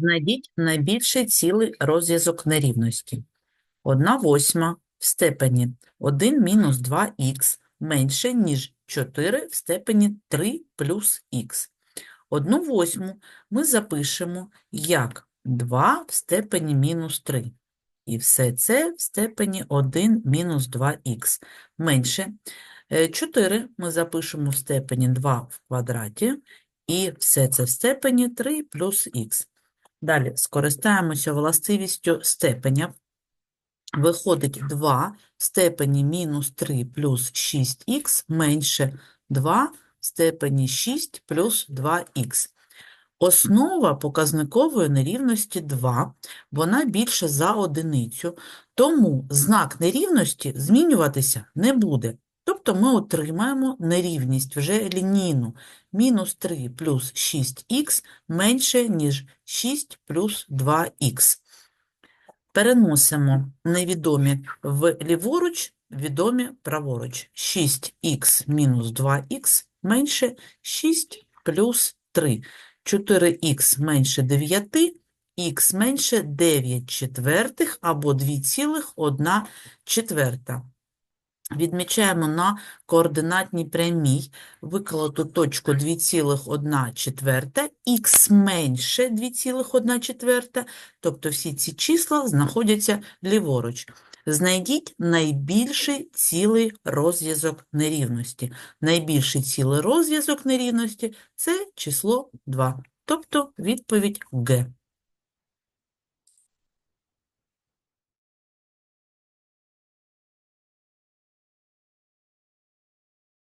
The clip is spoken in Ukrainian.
Знайдіть найбільший цілий розв'язок нерівності. 1 восьма в степені 1 мінус 2х менше, ніж 4 в степені 3 плюс х. 1 восьму ми запишемо як 2 в степені мінус 3. І все це в степені 1 мінус 2х. Менше. 4 ми запишемо в степені 2 в квадраті. І все це в степені 3 плюс х. Далі скористаємося властивістю степеня. Виходить 2 в степені мінус 3 плюс 6х менше 2 в степені 6 плюс 2х. Основа показникової нерівності 2, вона більше за одиницю, тому знак нерівності змінюватися не буде. Тобто ми отримаємо нерівність вже лінійну. Мінус 3 плюс 6х менше, ніж 6 плюс 2х. Переносимо невідомі в ліворуч, відомі праворуч. 6х мінус 2х менше 6 плюс 3. 4х менше 9, х менше 9 четвертих або 2,1 четверта. Відмічаємо на координатній прямій виколоту точку 2,1 четверта, х менше 2,1 четверта, тобто всі ці числа знаходяться ліворуч. Знайдіть найбільший цілий розв'язок нерівності. Найбільший цілий розв'язок нерівності – це число 2, тобто відповідь Г.